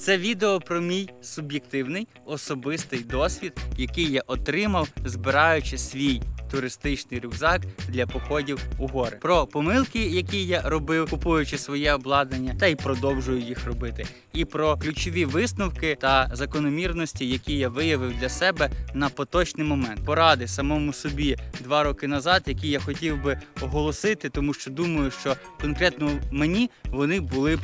Це відео про мій суб'єктивний особистий досвід, який я отримав, збираючи свій туристичний рюкзак для походів у гори. Про помилки, які я робив, купуючи своє обладнання, та й продовжую їх робити. І про ключові висновки та закономірності, які я виявив для себе на поточний момент. Поради самому собі два роки назад, які я хотів би оголосити, тому що думаю, що конкретно мені вони були б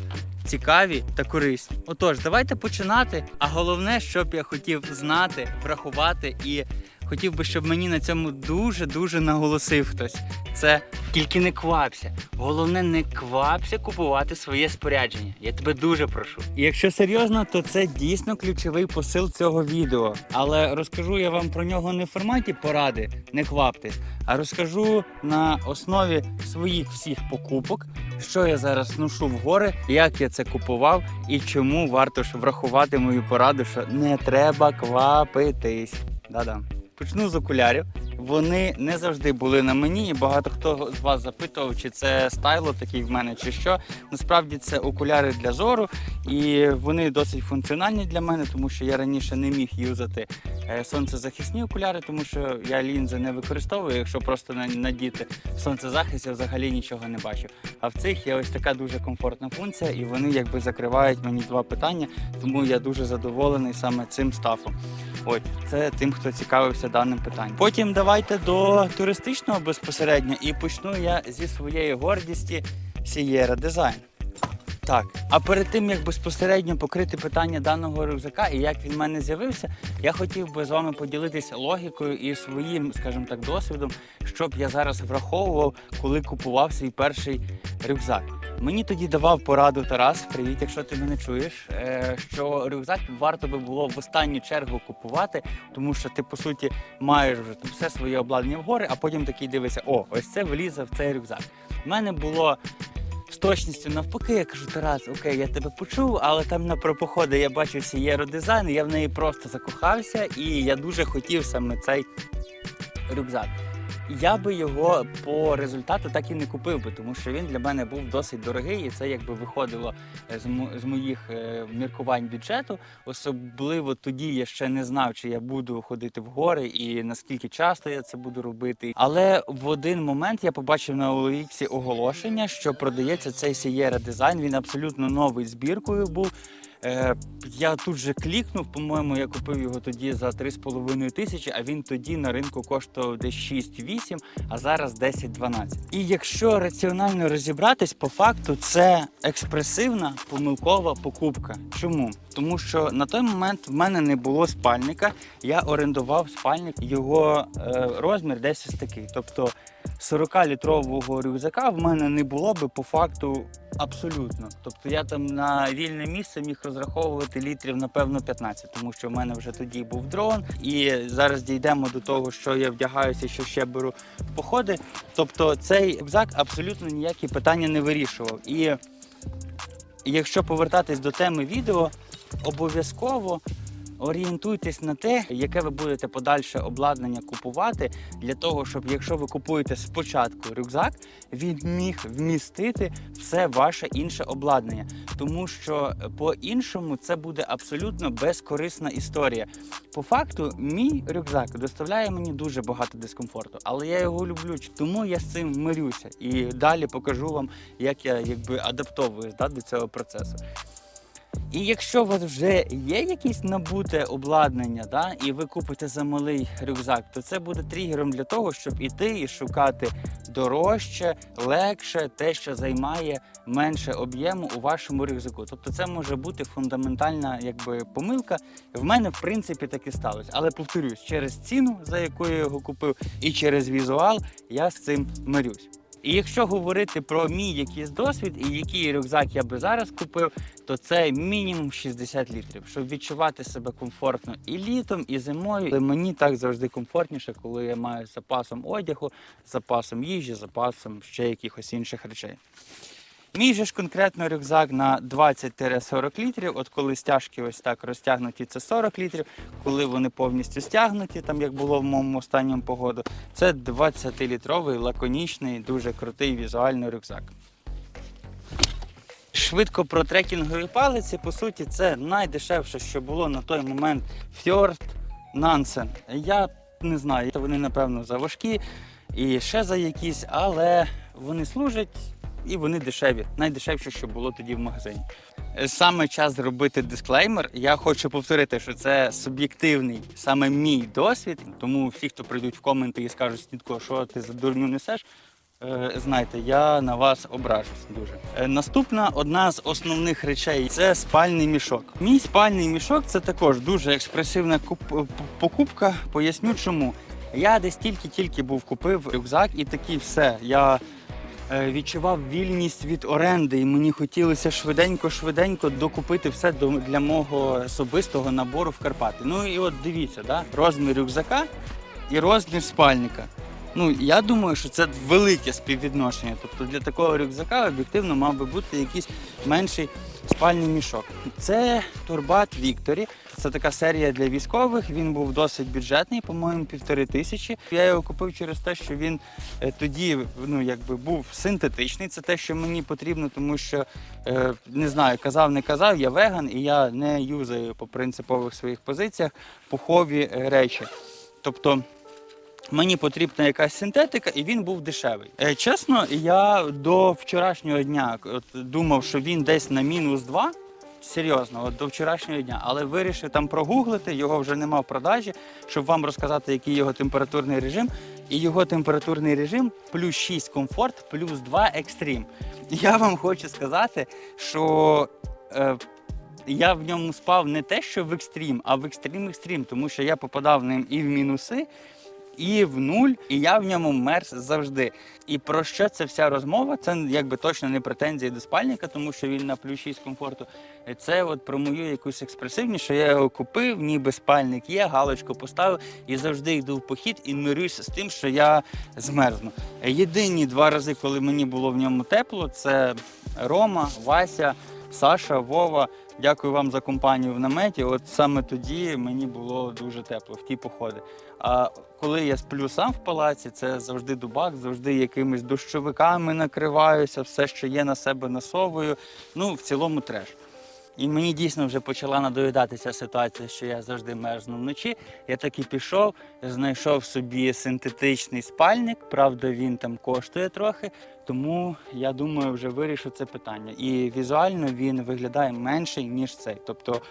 цікаві та корисні. Отож, давайте починати. А головне, щоб я хотів знати, врахувати і хотів би, щоб мені на цьому дуже дуже наголосив хтось. Це тільки не квапся. Головне, не квапся купувати своє спорядження. Я тебе дуже прошу. І якщо серйозно, то це дійсно ключовий посил цього відео. Але розкажу я вам про нього не в форматі поради, не кваптесь, а розкажу на основі своїх всіх покупок, що я зараз ношу в гори, як я це купував і чому варто ж врахувати мою пораду, що не треба квапитись. Да-да. Почну з окулярів. Вони не завжди були на мені, і багато хто з вас запитував, чи це стайло такий в мене, чи що. Насправді це окуляри для зору, і вони досить функціональні для мене, тому що я раніше не міг юзати е, сонцезахисні окуляри, тому що я лінзи не використовую. Якщо просто на- надіти сонцезахист, я взагалі нічого не бачу. А в цих є ось така дуже комфортна функція, і вони якби закривають мені два питання, тому я дуже задоволений саме цим стафом. Ось це тим, хто цікавився даним питанням. Потім давайте до туристичного безпосередньо, і почну я зі своєї гордісті Sierra Design. Так, а перед тим як безпосередньо покрити питання даного рюкзака і як він в мене з'явився, я хотів би з вами поділитися логікою і своїм, скажімо так, досвідом, щоб я зараз враховував, коли купував свій перший рюкзак. Мені тоді давав пораду Тарас. Привіт, якщо ти мене чуєш. е, Що рюкзак варто би було в останню чергу купувати, тому що ти по суті маєш вже там все своє обладнання в гори, а потім такий дивишся, о, ось це влізе в цей рюкзак. У мене було з точністю навпаки, я кажу, Тарас, окей, я тебе почув, але там на про походи я бачив Sierra дизайн, я в неї просто закохався, і я дуже хотів саме цей рюкзак. Я би його по результату так і не купив би, тому що він для мене був досить дорогий, і це якби виходило е, з, мо- з моїх е, міркувань бюджету. Особливо тоді я ще не знав, чи я буду ходити в гори і наскільки часто я це буду робити. Але в один момент я побачив на OLX оголошення, що продається цей Sierra Design. Він абсолютно новий збіркою був. Е, я тут же клікнув, по-моєму, я купив його тоді за 3,5 тисячі, а він тоді на ринку коштував десь 6-8, а зараз 10-12. І якщо раціонально розібратись, по факту це експресивна помилкова покупка. Чому? Тому що на той момент в мене не було спальника, я орендував спальник, його е, розмір десь ось такий. Тобто 40-літрового рюкзака в мене не було би по факту абсолютно. Тобто я там на вільне місце міг розраховувати літрів, напевно, 15, тому що в мене вже тоді був дрон. І зараз дійдемо до того, що я вдягаюся, що ще беру в походи. Тобто цей рюкзак абсолютно ніякі питання не вирішував. І якщо повертатись до теми відео, обов'язково орієнтуйтесь на те, яке ви будете подальше обладнання купувати, для того, щоб якщо ви купуєте спочатку рюкзак, він міг вмістити все ваше інше обладнання, тому що е, по-іншому це буде абсолютно безкорисна історія. По факту, мій рюкзак доставляє мені дуже багато дискомфорту, але я його люблю, тому я з цим мирюся. І далі покажу вам, як я якби адаптовуюсь да, до цього процесу. І якщо у вас вже є якесь набуте обладнання, да, і ви купите за малий рюкзак, то це буде тригером для того, щоб іти і шукати дорожче, легше, те, що займає менше об'єму у вашому рюкзаку. Тобто це може бути фундаментальна якби, помилка. В мене, в принципі, так і сталося. Але повторюсь, через ціну, за яку я його купив, і через візуал я з цим мирюсь. І якщо говорити про мій якийсь досвід і який рюкзак я би зараз купив, то це мінімум 60 літрів, щоб відчувати себе комфортно і літом, і зимою. Але мені так завжди комфортніше, коли я маю запасом одягу, запасом їжі, запасом ще якихось інших речей. Мій же ж конкретно рюкзак на 20-40 літрів. От коли стяжки ось так розтягнуті, це 40 літрів. Коли вони повністю стягнуті, там як було в моєму останньому погоду, це 20-літровий, лаконічний, дуже крутий візуальний рюкзак. Швидко про трекінгові палиці. По суті, це найдешевше, що було на той момент Fjord Nansen. Я не знаю, вони напевно заважкі і ще за якісь, але вони служать і вони дешеві. Найдешевше, що було тоді в магазині. Е, Саме час зробити дисклеймер. Я хочу повторити, що це суб'єктивний саме мій досвід. Тому всі, хто прийдуть в коменти і скажуть, Снітко, що ти за дурню несеш. е, Знайте, я на вас ображусь дуже. Е, Наступна одна з основних речей це спальний мішок. Мій спальний мішок це також дуже експресивна покупка. Поясню чому. Я десь тільки-тільки був купив рюкзак і такий все. Я відчував вільність від оренди, і мені хотілося швиденько-швиденько докупити все для мого особистого набору в Карпати. Ну і от дивіться, да? розмір рюкзака і розмір спальника. Ну, я думаю, що це велике співвідношення. Тобто для такого рюкзака об'єктивно мав би бути якийсь менший спальний мішок. Це Турбат Вікторі. Це така серія для військових. Він був досить бюджетний, по-моєму, півтори тисячі. Я його купив через те, що він е, тоді ну, якби був синтетичний. Це те, що мені потрібно, тому що е, не знаю, казав, не казав, я веган і я не юзаю по принципових своїх позиціях пухові е, речі. Тобто. Мені потрібна якась синтетика, і він був дешевий. Е, чесно, я до вчорашнього дня от, думав, що він десь на мінус 2. Серйозно, от до вчорашнього дня, але вирішив там прогуглити, його вже нема в продажі, щоб вам розказати, який його температурний режим. І його температурний режим плюс 6 комфорт, плюс 2 екстрім. Я вам хочу сказати, що е, я в ньому спав не те, що в екстрім, а в екстрім екстрім, тому що я попадав ним і в мінуси, і в нуль, і я в ньому мерз завжди. І про що це вся розмова? Це якби точно не претензії до спальника, тому що він на плюс 6 комфорту. Це от про мою якусь експресивність, що я його купив, ніби спальник є, галочку поставив і завжди йду в похід і мирюся з тим, що я змерзну. Єдині два рази, коли мені було в ньому тепло, це Рома, Вася, Саша, Вова. Дякую вам за компанію в наметі. От саме тоді мені було дуже тепло в ті походи. А коли я сплю сам в палаці, це завжди дубак, завжди якимись дощовиками накриваюся, все, що є на себе насовую. Ну, в цілому треш. І мені дійсно вже почала надоїдатися ситуація, що я завжди мерзну вночі. Я таки пішов, знайшов собі синтетичний спальник. Правда, він там коштує трохи, тому я думаю, вже вирішу це питання. І візуально він виглядає менший, ніж цей. Тобто,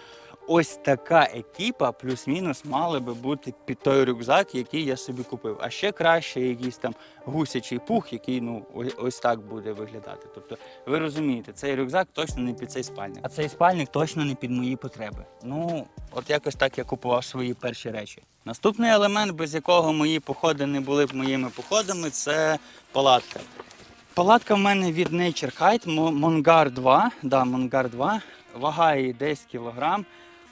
ось така екіпа, плюс-мінус, мала би бути під той рюкзак, який я собі купив. А ще краще якийсь там гусячий пух, який ну ось так буде виглядати. Тобто, ви розумієте, цей рюкзак точно не під цей спальник. А цей спальник точно не під мої потреби. Ну, от якось так я купував свої перші речі. Наступний елемент, без якого мої походи не були б моїми походами, це палатка. Палатка в мене від Nature Height Монгар 2. Да, Монгар 2. Вага її 10 кг.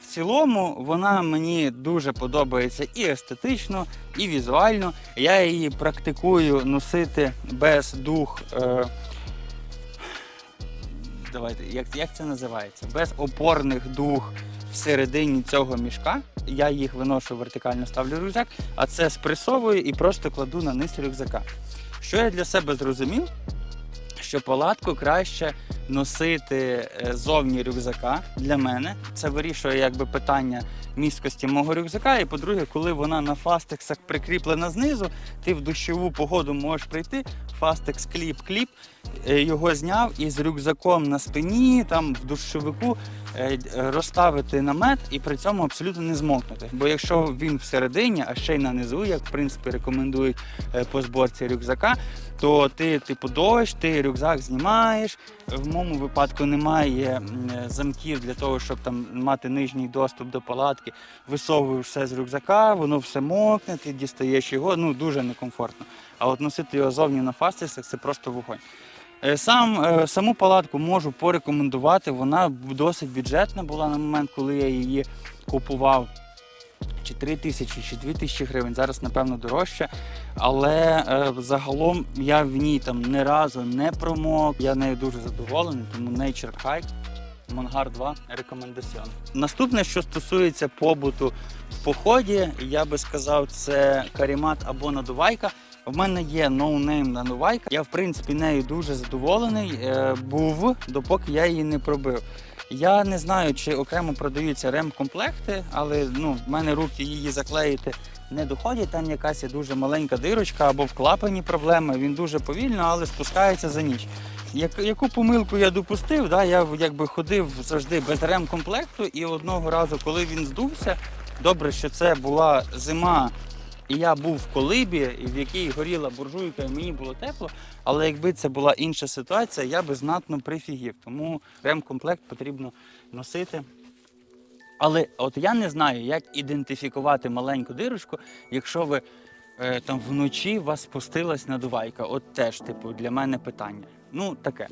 В цілому вона мені дуже подобається і естетично, і візуально. Я її практикую носити без дух. Е, давайте, як, як це називається? Без опорних дух всередині цього мішка. Я їх виношу вертикально, ставлю рюкзак, а це спресовую і просто кладу на низ рюкзака. Що я для себе зрозумів? Що палатку краще носити е, зовні рюкзака для мене. Це вирішує якби питання місткості мого рюкзака. І по-друге, коли вона на фастексах прикріплена знизу, ти в дощову погоду можеш прийти, фастекс кліп-кліп, його зняв і з рюкзаком на спині, там в дощовику е, е, розставити намет і при цьому абсолютно не змокнути. Бо якщо він всередині, а ще й на низу, як в принципі рекомендують е, по зборці рюкзака, то ти типу дощ, ти рюкзак знімаєш. В моєму випадку немає е, замків для того, щоб там мати нижній доступ до палатки. Висовуєш все з рюкзака, воно все мокне, ти дістаєш його, ну дуже некомфортно. А от носити його зовні на фастисах це просто вогонь. Е, Сам, е, саму палатку можу порекомендувати. Вона досить бюджетна була на момент, коли я її купував. Чи 3 тисячі, чи 2 тисячі гривень, зараз, напевно, дорожче. Але е, загалом я в ній там ні разу не промок. Я нею дуже задоволений, тому Nature Hike, Монгар 2 рекомендаціон. Наступне, що стосується побуту в поході, я би сказав, це карімат або надувайка. В мене є ноунейм нанувайка. Я в принципі нею дуже задоволений. е, Був допоки я її не пробив. Я не знаю, чи окремо продаються ремкомплекти, але ну, в мене руки її заклеїти не доходять. Там якась дуже маленька дирочка або в клапані проблеми. Він дуже повільно, але спускається за ніч. Як, яку помилку я допустив, да, я якби ходив завжди без ремкомплекту, і одного разу, коли він здувся, добре, що це була зима, і я був в колибі, в якій горіла буржуйка, і мені було тепло. Але якби це була інша ситуація, я би знатно прифігів. Тому ремкомплект потрібно носити. Але от я не знаю, як ідентифікувати маленьку дирочку, якщо ви е, там вночі вас спустилась надувайка. От теж, типу, для мене питання. Ну, таке.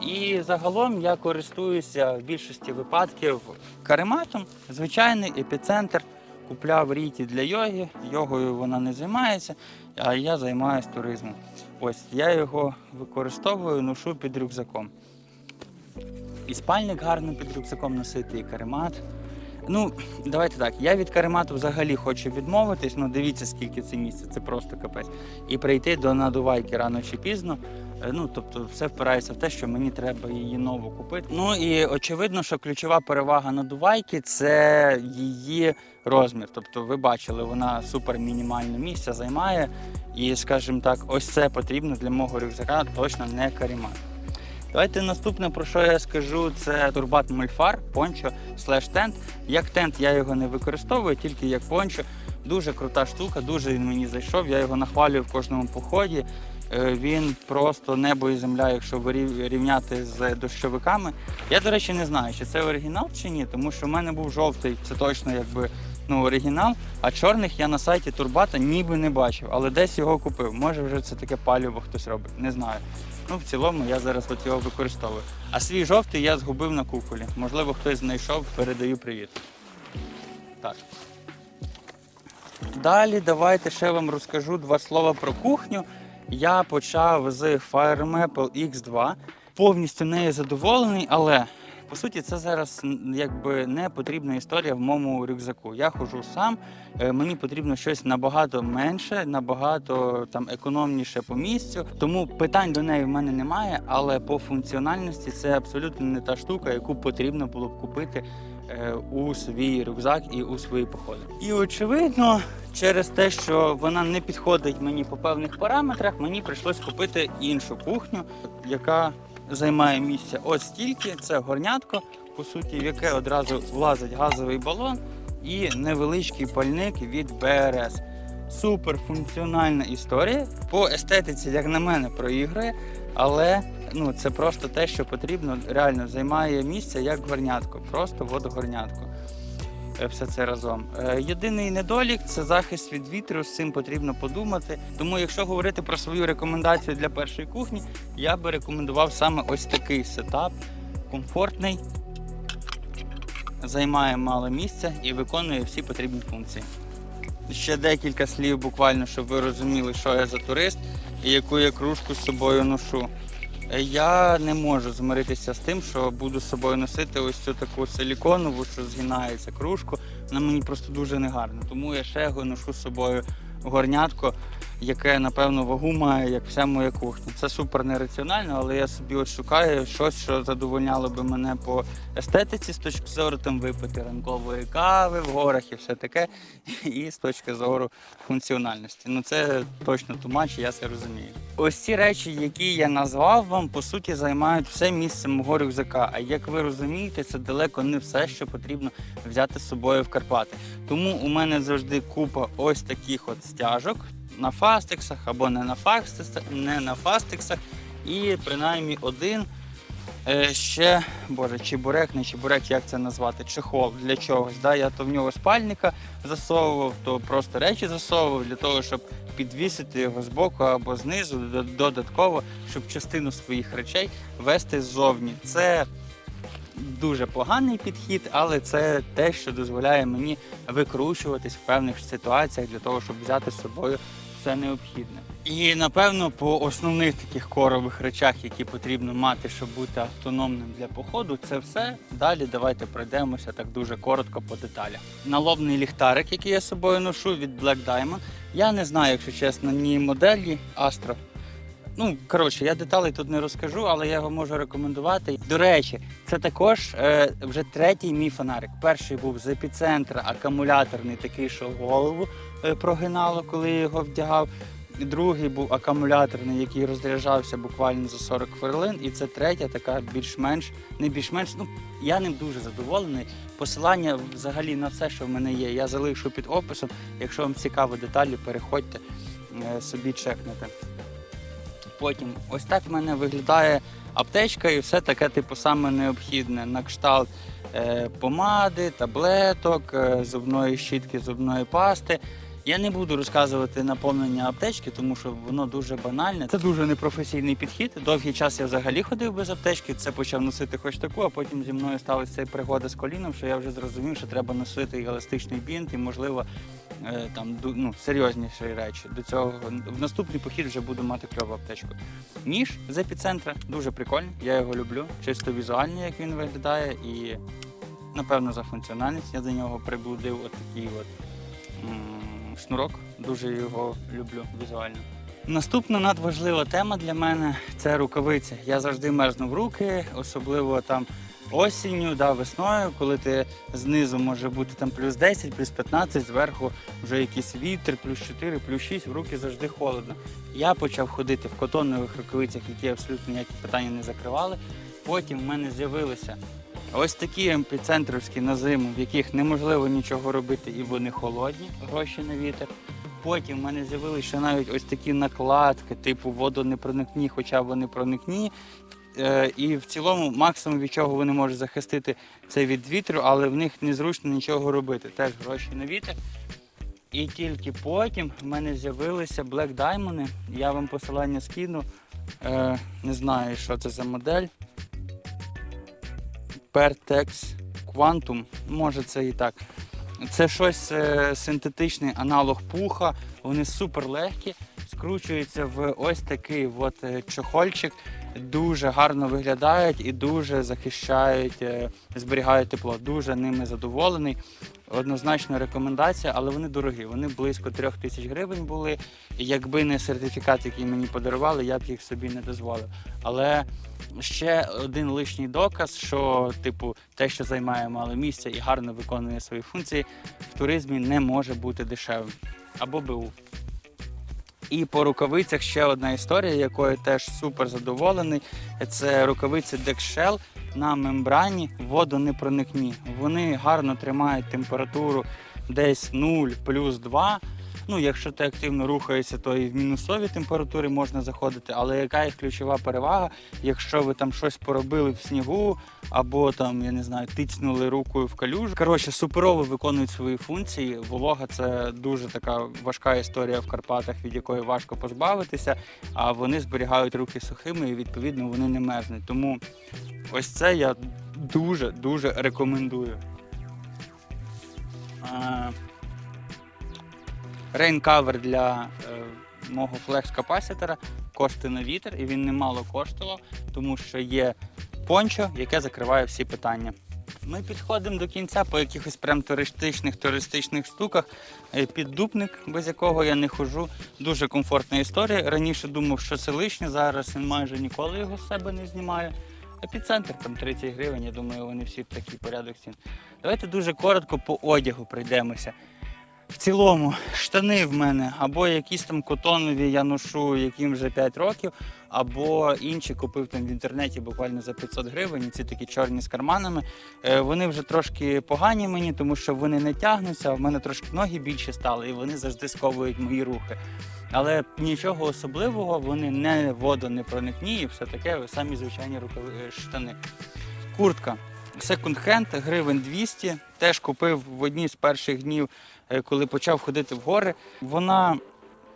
І загалом я користуюся в більшості випадків карематом, звичайний епіцентр. Купляв ріті для йоги, йогою вона не займається, а я займаюся туризмом. Ось я його використовую, ношу під рюкзаком. І спальник гарно під рюкзаком носити, і каремат. Ну, давайте так. Я від каремату взагалі хочу відмовитись. Ну, дивіться, скільки це місце, це просто капець. І прийти до надувайки рано чи пізно. Е, Ну, тобто, все впирається в те, що мені треба її нову купити. Ну і очевидно, що ключова перевага надувайки це її розмір. Тобто, ви бачили, вона супер мінімальне місце займає. І, скажімо так, ось це потрібно для мого рюкзака, точно не каремат. Давайте наступне, про що я скажу, це турбат мульфар, пончо слеш тент. Як тент я його не використовую, тільки як пончо. Дуже крута штука, дуже він мені зайшов. Я його нахвалюю в кожному поході. Е, Він просто небо і земля, якщо рівняти з дощовиками. Я, до речі, не знаю, чи це оригінал чи ні, тому що в мене був жовтий, це точно якби ну, оригінал, а чорних я на сайті Турбата ніби не бачив, але десь його купив. Може вже це таке паліво хтось робить, не знаю. Ну, в цілому я зараз от його використовую. А свій жовтий я згубив на куколі. Можливо, хтось знайшов, передаю привіт. Так. Далі давайте ще вам розкажу два слова про кухню. Я почав з Fire Maple X2. Повністю нею задоволений, але по суті це зараз якби не потрібна історія в моєму рюкзаку. Я ходжу сам, е, мені потрібно щось набагато менше, набагато там економніше по місцю. Тому питань до неї в мене немає, але по функціональності це абсолютно не та штука, яку потрібно було б купити у свій рюкзак і у свої походи. І очевидно, через те, що вона не підходить мені по певних параметрах, мені прийшлось купити іншу кухню, яка займає місце ось стільки. Це горнятко, по суті, в яке одразу влазить газовий балон і невеличкий пальник від БРС. Супер функціональна історія. По естетиці, як на мене, проігрує, але ну, це просто те, що потрібно, реально займає місце як горнятко, просто водогорнятко. Е, Все це разом. Е, Єдиний недолік це захист від вітру. З цим потрібно подумати. Тому, якщо говорити про свою рекомендацію для першої кухні, я би рекомендував саме ось такий сетап. Комфортний, займає мало місця і виконує всі потрібні функції. Ще декілька слів, буквально, щоб ви розуміли, що я за турист і яку я кружку з собою ношу. Е, Я не можу змиритися з тим, що буду з собою носити ось цю таку силіконову, що згинається кружку. Вона мені просто дуже негарна. Тому я ще ношу з собою горнятко, яке, напевно, вагу має, як вся моя кухня. Це супер нераціонально, але я собі от шукаю щось, що задовольняло би мене по естетиці з точки зору там випити ранкової кави в горах і все таке, і з точки зору функціональності. Ну це точно тумач, я це розумію. Ось ці речі, які я назвав вам, по суті, займають все місце мого рюкзака. А як ви розумієте, це далеко не все, що потрібно взяти з собою в Карпати. Тому у мене завжди купа ось таких от стяжок на фастексах або не на фастексах, не на фастексах. І принаймні один ще, боже, чебурек, не чебурек, як це назвати, чехол для чогось. Да? Я то в нього спальника засовував, то просто речі засовував для того, щоб підвісити його збоку або знизу, додатково, щоб частину своїх речей вести ззовні. Це дуже поганий підхід, але це те, що дозволяє мені викручуватись в певних ситуаціях для того, щоб взяти з собою все необхідне. І напевно по основних таких корових речах, які потрібно мати, щоб бути автономним для походу, це все. Далі давайте пройдемося так дуже коротко по деталях. Налобний ліхтарик, який я з собою ношу від Black Diamond. Я не знаю, якщо чесно, ні моделі Astro. Ну, коротше, я деталей тут не розкажу, але я його можу рекомендувати. До речі, це також е, вже третій мій фонарик. Перший був з епіцентра, акумуляторний, такий, що голову е, прогинало, коли я його вдягав. І Другий був акумуляторний, який розряджався буквально за 40 хвилин. І це третя, така більш-менш, не більш-менш. Ну я ним дуже задоволений. Посилання взагалі на все, що в мене є, я залишу під описом. Якщо вам цікаво деталі, переходьте е, собі чекнете. Потім ось так в мене виглядає аптечка і все таке, типу, саме необхідне на кшталт е, помади, таблеток, е, зубної щітки, зубної пасти. Я не буду розказувати наповнення аптечки, тому що воно дуже банальне. Це дуже непрофесійний підхід. Довгий час я взагалі ходив без аптечки. Це почав носити хоч таку, а потім зі мною сталася пригода з коліном, що я вже зрозумів, що треба носити еластичний бінт, і можливо е, там ну, серйозніші речі. До цього в наступний похід вже буду мати кльову аптечку. Ніж з епіцентра дуже прикольний. Я його люблю. Чисто візуально, як він виглядає, і напевно за функціональність я до нього приблудив отакий от м, шнурок. Дуже його люблю візуально. Наступна надважлива тема для мене це рукавиці. Я завжди мерзну в руки, особливо там осінню, да, весною, коли ти знизу може бути там плюс 10, плюс 15, зверху вже якийсь вітер, плюс 4, плюс 6, в руки завжди холодно. Я почав ходити в котонових рукавицях, які абсолютно ніякі питання не закривали. Потім в мене з'явилися ось такі епіцентровські на зиму, в яких неможливо нічого робити, і вони холодні, гроші на вітер. Потім в мене з'явилися ще навіть ось такі накладки, типу водонепроникні, хоча вони проникні. Е, і в цілому максимум від чого вони можуть захистити це від вітру, але в них незручно нічого робити. Теж гроші на вітер. І тільки потім в мене з'явилися Black Diamond. Я вам посилання скину. Е, не знаю, що це за модель. Pertex Quantum. Може це і так. Це щось е, синтетичний аналог пуха. Вони супер легкі, скручуються в ось такий от е, чохольчик. Дуже гарно виглядають і дуже захищають, е, зберігають тепло. Дуже ними задоволений. Однозначно рекомендація, але вони дорогі. Вони близько трьох тисяч гривень були. І якби не сертифікат, який мені подарували, я б їх собі не дозволив. Але ще один лишній доказ, що типу те, що займає мало місця і гарно виконує свої функції, в туризмі не може бути дешевим. Або БУ. І по рукавицях ще одна історія, якою теж супер задоволений. Це рукавиці Декшел на мембрані водонепроникні. Вони гарно тримають температуру десь 0 плюс 2. Ну, якщо ти активно рухаєшся, то і в мінусові температури можна заходити. Але яка їх ключова перевага? Якщо ви там щось поробили в снігу, або там, я не знаю, тицнули рукою в калюжу. Коротше, суперово виконують свої функції. Волога це дуже така важка історія в Карпатах, від якої важко позбавитися. А вони зберігають руки сухими і відповідно вони не мерзнуть. Тому ось це я дуже дуже рекомендую. Рейнкавер для е, мого флекс-капасітора коштує на вітер, і він немало коштував, тому що є пончо, яке закриває всі питання. Ми підходимо до кінця по якихось прям туристичних туристичних штуках. Е, Піддупник, без якого я не ходжу. Дуже комфортна історія. Раніше думав, що це лишнє, зараз він майже ніколи його з себе не знімає. Епіцентр там 30 гривень, я думаю, вони всі в такий порядок цін. Давайте дуже коротко по одягу пройдемося. Цілому, штани в мене або якісь там котонові я ношу, яким вже 5 років, або інші купив там в інтернеті буквально за 500 гривень. Ці такі чорні з карманами. Е, Вони вже трошки погані мені, тому що вони не тягнуться. а В мене трошки ноги більше стали, і вони завжди сковують мої рухи. Але нічого особливого, вони не водонепроникні і все таке, самі звичайні рукави е, штани. Куртка. Секонд-хенд, гривень 200. Теж купив в одні з перших днів, коли почав ходити в гори. Вона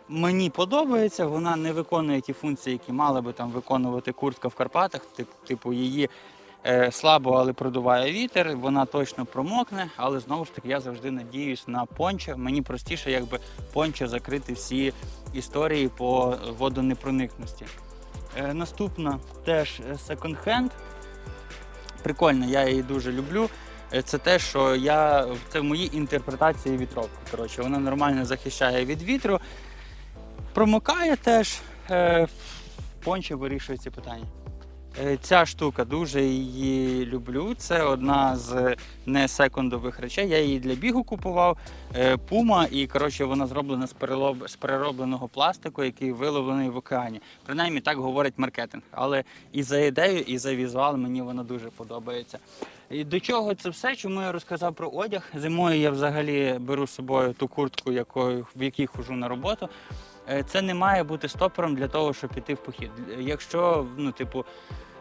мені подобається, вона не виконує ті функції, які мала би там виконувати куртка в Карпатах. Типу її е, слабо, але продуває вітер, вона точно промокне, але знову ж таки я завжди надіюсь на пончо. Мені простіше, якби пончо закрити всі історії по водонепроникності. Е, наступна теж секонд-хенд. Прикольно, я її дуже люблю. Е, це те, що я це в моїй інтерпретації вітровки. Коротше, вона нормально захищає від вітру, промокає теж. Е, понче вирішує ці питання. Е, Ця штука дуже її люблю. Це одна з не секундових речей. Я її для бігу купував. Е, Пума, і коротше вона зроблена з перелоб- з переробленого пластику, який виловлений в океані. Принаймні так говорить маркетинг. Але і за ідею, і за візуал мені вона дуже подобається. І до чого це все? Чому я розказав про одяг? Зимою я взагалі беру з собою ту куртку, якою в якій хожу на роботу. Е, Це не має бути стопором для того, щоб піти в похід. Якщо ну, типу,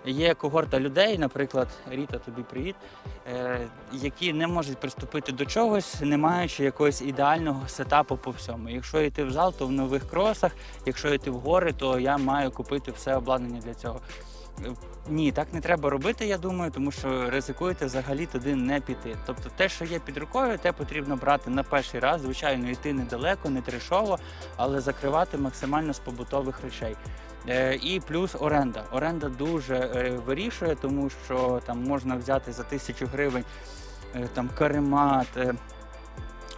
є когорта людей, наприклад, Ріта, тобі привіт, е, які не можуть приступити до чогось, не маючи якогось ідеального сетапу по всьому. Якщо йти в зал, то в нових кросах, якщо йти в гори, то я маю купити все обладнання для цього. Ні, так не треба робити, я думаю, тому що ризикуєте взагалі туди не піти. Тобто те, що є під рукою, те потрібно брати на перший раз. Звичайно, йти недалеко, не трешово, але закривати максимально з побутових речей. Е, І плюс оренда. Оренда дуже е, вирішує, тому що там можна взяти за тисячу гривень е, там каремат,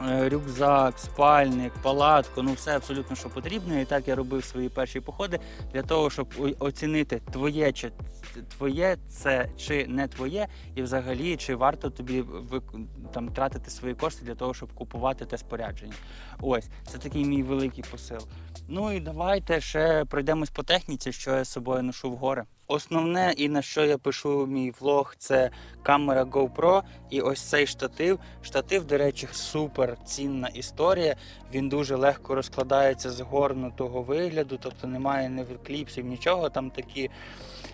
рюкзак, спальник, палатку, ну все абсолютно, що потрібно. І так я робив свої перші походи для того, щоб оцінити твоє чи твоє це чи не твоє, і взагалі чи варто тобі там тратити свої кошти для того, щоб купувати те спорядження. Ось це такий мій великий посил. Ну і давайте ще пройдемось по техніці, що я з собою ношу в гори. Основне і на що я пишу мій влог, це камера GoPro і ось цей штатив. Штатив, до речі, супер цінна історія. Він дуже легко розкладається з горнутого вигляду, тобто немає ні кліпсів, нічого. Там такі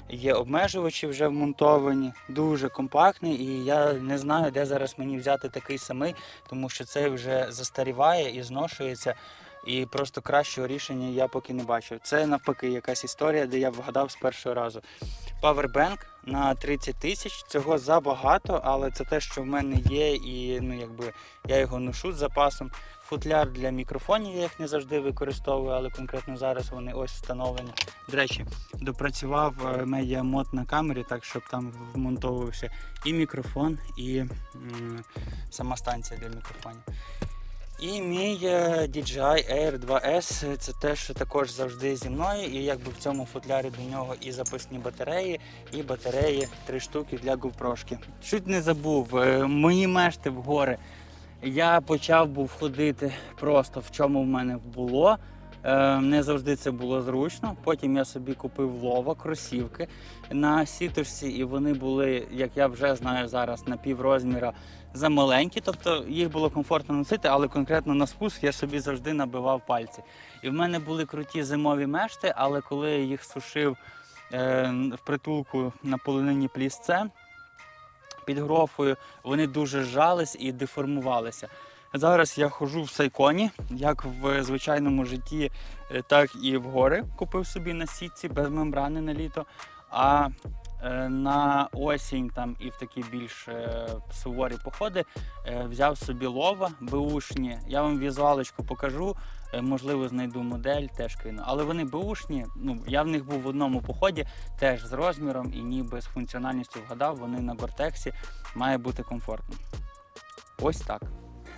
є обмежувачі вже вмонтовані, дуже компактний. І я не знаю, де зараз мені взяти такий самий, тому що цей вже застаріває і зношується. І просто кращого рішення я поки не бачив. Це навпаки якась історія, де я вгадав з першого разу. Павербенк на 30 тисяч. Цього забагато, але це те, що в мене є, і ну якби я його ношу з запасом. Футляр для мікрофонів я їх не завжди використовую, але конкретно зараз вони ось встановлені. До речі, допрацював е, медіамод на камері, так щоб там вмонтовувався і мікрофон, і м, сама станція для мікрофонів. І мій е, DJI Air 2S це те, що також завжди зі мною. І якби в цьому футлярі до нього і запасні батареї, і батареї три штуки для GoPro. Чуть не забув, е, мої мешти в гори. Я почав був ходити просто в чому в мене було. Е, Не завжди це було зручно. Потім я собі купив лова, кросівки на сіточці, і вони були, як я вже знаю зараз, на піврозміра замаленькі, тобто їх було комфортно носити, але конкретно на спуск я собі завжди набивав пальці. І в мене були круті зимові мешти, але коли я їх сушив е, в притулку на полонині плісце під грофою, вони дуже зжались і деформувалися. Зараз я ходжу в сайконі, як в звичайному житті, е, так і в гори. Купив собі на сітці без мембрани на літо. А на осінь там і в такі більш е, суворі походи е, взяв собі лова беушні. Я вам візуалочку покажу. е, Можливо, знайду модель, теж кину. Але вони беушні. Ну я в них був в одному поході, теж з розміром і ніби з функціональністю вгадав. Вони на гортексі має бути комфортно. Ось так.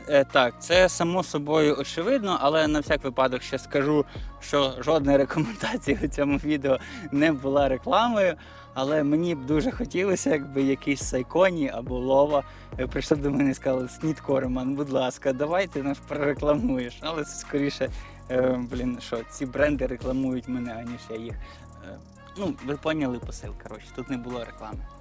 Е, так, це само собою очевидно, але на всяк випадок ще скажу, що жодна рекомендація у цьому відео не була рекламою. Але мені б дуже хотілося, якби якийсь сайконі або лова е, прийшли до мене і сказали, Снід Корман, будь ласка, давай ти нас прорекламуєш. Але це скоріше, е, блін, що ці бренди рекламують мене, аніж я їх. Ну, ви поняли посил, коротше, тут не було реклами.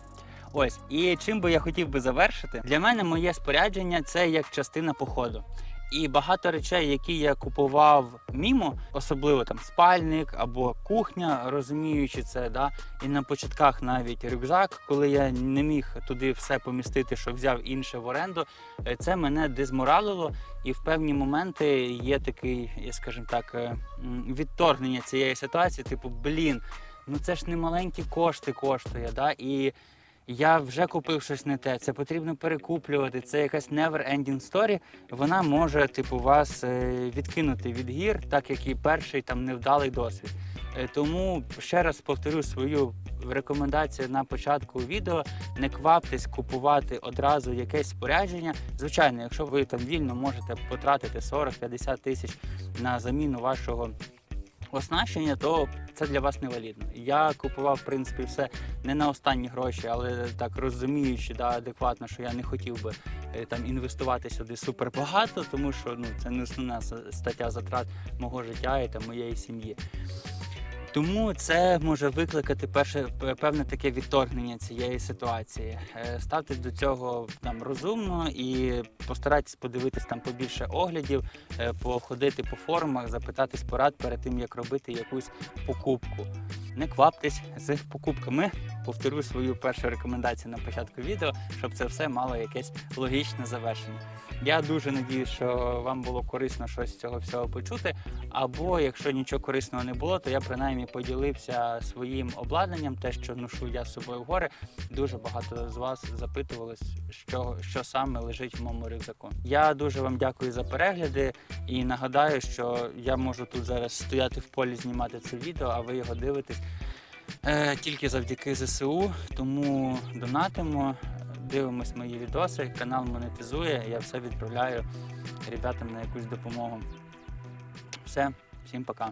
Ось, і чим би я хотів би завершити, для мене моє спорядження це як частина походу. І багато речей, які я купував мімо, особливо там спальник або кухня, розуміючи це, да, і на початках навіть рюкзак, коли я не міг туди все помістити, що взяв інше в оренду, е, це мене дезморалило. І в певні моменти є такий, я скажімо так, е, відторгнення цієї ситуації, типу, блін, ну це ж не маленькі кошти коштує, да, і я вже купив щось не те, це потрібно перекуплювати, це якась never ending story, вона може типу вас е, відкинути від гір, так як і перший там невдалий досвід. Е, Тому ще раз повторю свою рекомендацію на початку відео: не кваптесь купувати одразу якесь спорядження. Звичайно, якщо ви там вільно можете потратити 40-50 тисяч на заміну вашого оснащення, то це для вас не валідно. Я купував, в принципі, все не на останні гроші, але так розуміючи да, адекватно, що я не хотів би е, там інвестувати сюди супер багато, тому що ну, це не основна стаття затрат мого життя і там, моєї сім'ї. Тому це може викликати перше певне таке відторгнення цієї ситуації. ставтесь Ставте до цього там розумно і постарайтесь подивитись там побільше оглядів, е, походити по форумах, запитатись порад перед тим, як робити якусь покупку. Не кваптесь з покупками. Повторю свою першу рекомендацію на початку відео, щоб це все мало якесь логічне завершення. Я дуже надію, що вам було корисно щось з цього всього почути. Або якщо нічого корисного не було, то я принаймні поділився своїм обладнанням, те, що ношу я з собою в гори. Дуже багато з вас запитувались, що, що саме лежить в моєму рюкзаку. Я дуже вам дякую за перегляди і нагадаю, що я можу тут зараз стояти в полі, знімати це відео, а ви його дивитесь тільки завдяки ЗСУ. Тому донатимо, дивимось мої відоси, канал монетизує. Я все відправляю ребятам на якусь допомогу. Все, всім пока.